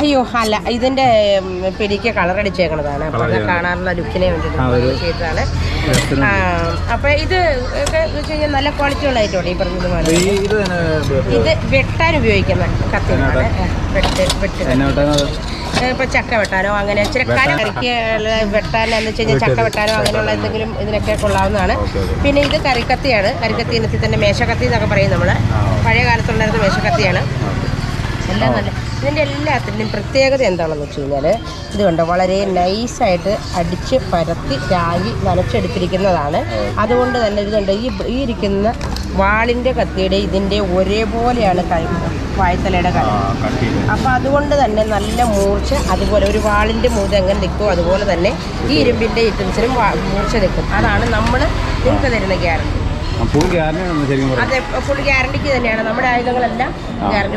അയ്യോ അല്ല ഇതിന്റെ പിടിക്ക് കളർ അടിച്ചേക്കണതാണ്. അപ്പൊ കാണാനുള്ള ലുക്കിനെ വേണ്ടിയിട്ട് ചെയ്തതാണ്. അപ്പൊ ഇത് ഒക്കെ എന്ന് വെച്ച് കഴിഞ്ഞാൽ നല്ല ക്വാളിറ്റി ഉള്ള ഐറ്റമാണ് ഈ പറഞ്ഞതുപോലെ ഇത് വെട്ടാൻ ഉപയോഗിക്കുന്ന കത്തിയാണ്. വെട്ട്? വെട്ട് എന്നെ വിട്ടാൽ ഇപ്പൊ ചക്ക വെട്ടാനോ അങ്ങനെ ഇച്ചിരി കറിക്ക് കറിക്ക് വെട്ടാനെന്ന് വെച്ച് കഴിഞ്ഞാൽ ചക്ക വെട്ടാനോ അങ്ങനെയുള്ള എന്തെങ്കിലും ഇതിനൊക്കെ കൊള്ളാവുന്നതാണ്. പിന്നെ ഇത് കരിക്കത്തിയാണ്. കരിക്കത്തി ഇനത്തിൽ തന്നെ മേശക്കത്തി എന്നൊക്കെ പറയും നമ്മൾ പഴയ കാലത്തുണ്ടായിരുന്ന മേശക്കത്തിയാണ്. എല്ലാം നല്ല ഇതിന്റെ എല്ലാത്തിന്റെയും പ്രത്യേകത എന്താണെന്ന് വെച്ച് കഴിഞ്ഞാൽ ഇത് കണ്ടോ വളരെ നൈസായിട്ട് അടിച്ച് പരത്തി രാഗി നനച്ചെടുത്തിരിക്കുന്നതാണ്. അതുകൊണ്ട് തന്നെ ഇത് കണ്ടോ ഈ ഈ ഇരിക്കുന്ന വാളിന്റെ കത്തിയുടെ ഇതിന്റെ ഒരേപോലെയാണ് കൈ വായ്ത്തലയുടെ കല. അപ്പോൾ അതുകൊണ്ട് തന്നെ നല്ല മൂർച്ച അതുപോലെ ഒരു വാളിന്റെ മൂത് എങ്ങനെ നിൽക്കും അതുപോലെ തന്നെ ഈ ഇരുമ്പിന്റെ ഐറ്റംസിനും മൂർച്ച നിൽക്കും. അതാണ് നമ്മൾ നിങ്ങൾക്ക് തരുന്ന ഗ്യാരണ്ടി ഫുൾ ഗ്യാരണ്ടി അതെ ഫുൾ ഗ്യാരണ്ടിക്ക് തന്നെയാണ്. നമ്മുടെ ആയുധങ്ങളെല്ലാം ഗ്യാരണ്ടി